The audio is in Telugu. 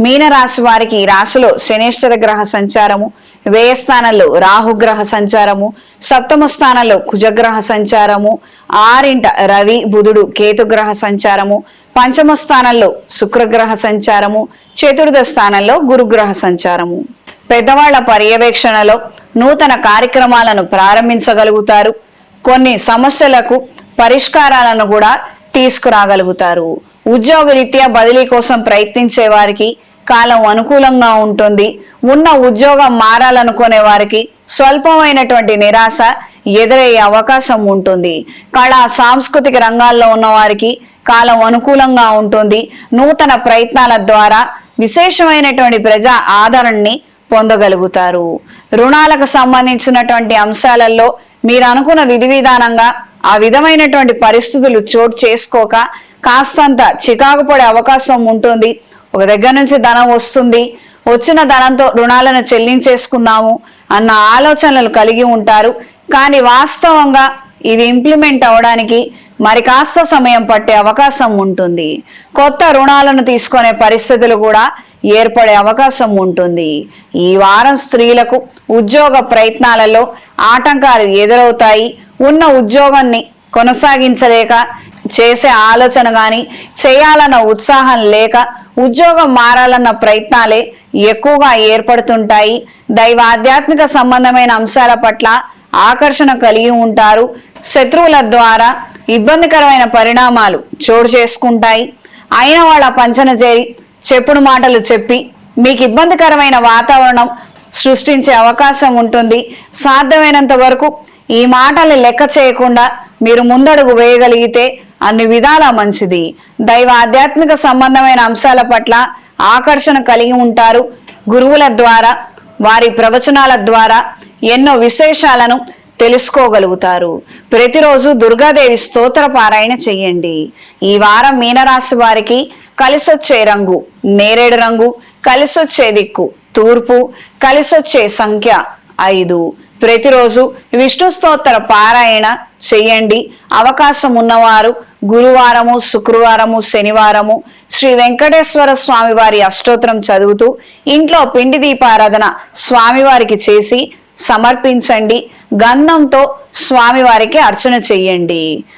మీనరాశి వారికి రాశిలో శనేశ్వర గ్రహ సంచారము వేయస్థానంలో రాహుగ్రహ సంచారము సప్తమ స్థానంలో కుజగ్రహ సంచారము ఆరింట రవి బుధుడు కేతుగ్రహ సంచారము పంచమ స్థానంలో శుక్రగ్రహ సంచారము చతుర్థ స్థానంలో గురుగ్రహ సంచారము. పెద్దవాళ్ళ పర్యవేక్షణలో నూతన కార్యక్రమాలను ప్రారంభించగలుగుతారు. కొన్ని సమస్యలకు పరిష్కారాలను కూడా తీసుకురాగలుగుతారు. ఉద్యోగరీత్యా బదిలీ కోసం ప్రయత్నించే వారికి కాలం అనుకూలంగా ఉంటుంది. ఉన్న ఉద్యోగం మారాలనుకునే వారికి స్వల్పమైనటువంటి నిరాశ ఎదురయ్యే అవకాశం ఉంటుంది. కళా సాంస్కృతిక రంగాల్లో ఉన్న వారికి కాలం అనుకూలంగా ఉంటుంది. నూతన ప్రయత్నాల ద్వారా విశేషమైనటువంటి ప్రజా ఆదరణని పొందగలుగుతారు. రుణాలకు సంబంధించినటువంటి అంశాలలో మీరు అనుకున్న విధి విధానంగా ఆ విధమైనటువంటి పరిస్థితులు చోటు చేసుకోక కాస్తంత చికాకు పడే అవకాశం ఉంటుంది. ఒక దగ్గర నుంచి ధనం వస్తుంది. వచ్చిన ధనంతో రుణాలను చెల్లించేసుకుందాము అన్న ఆలోచనలు కలిగి ఉంటారు. కానీ వాస్తవంగా ఇవి ఇంప్లిమెంట్ అవడానికి మరి కాస్త సమయం పట్టే అవకాశం ఉంటుంది. కొత్త రుణాలను తీసుకునే పరిస్థితులు కూడా ఏర్పడే అవకాశం ఉంటుంది. ఈ వారం స్త్రీలకు ఉద్యోగ ప్రయత్నాలలో ఆటంకాలు ఎదురవుతాయి. ఉన్న ఉద్యోగాన్ని కొనసాగించలేక చేసే ఆలోచన కానీ చేయాలన్న ఉత్సాహం లేక ఉద్యోగం మారాలన్న ప్రయత్నాలే ఎక్కువగా ఏర్పడుతుంటాయి. దైవ ఆధ్యాత్మిక సంబంధమైన అంశాల పట్ల ఆకర్షణ కలిగి ఉంటారు. శత్రువుల ద్వారా ఇబ్బందికరమైన పరిణామాలు చోటు చేసుకుంటాయి. అయిన వాళ్ళ పంచన చేరి చెప్పుడు మాటలు చెప్పి మీకు ఇబ్బందికరమైన వాతావరణం సృష్టించే అవకాశం ఉంటుంది. సాధ్యమైనంత వరకు ఈ మాటలు లెక్క చేయకుండా మీరు ముందడుగు వేయగలిగితే అన్ని విధాలా మంచిది. దైవ ఆధ్యాత్మిక సంబంధమైన అంశాల పట్ల ఆకర్షణ కలిగి ఉంటారు. గురువుల ద్వారా వారి ప్రవచనాల ద్వారా ఎన్నో విశేషాలను తెలుసుకోగలుగుతారు. ప్రతిరోజు దుర్గాదేవి స్తోత్ర పారాయణ చెయ్యండి ఈ వారం మీనరాశి వారికి కలిసొచ్చే రంగు నేరేడు రంగు కలిసొచ్చే దిక్కు తూర్పు కలిసొచ్చే సంఖ్య ఐదు. ప్రతిరోజు విష్ణు స్తోత్ర పారాయణ చేయండి. అవకాశం ఉన్నవారు గురువారము శుక్రవారము శనివారము శ్రీ వెంకటేశ్వర స్వామి వారి అష్టోత్తరం చదువుతూ ఇంట్లో పిండి దీపారాధన స్వామివారికి చేసి సమర్పించండి. గంధంతో స్వామివారికి అర్చన చెయ్యండి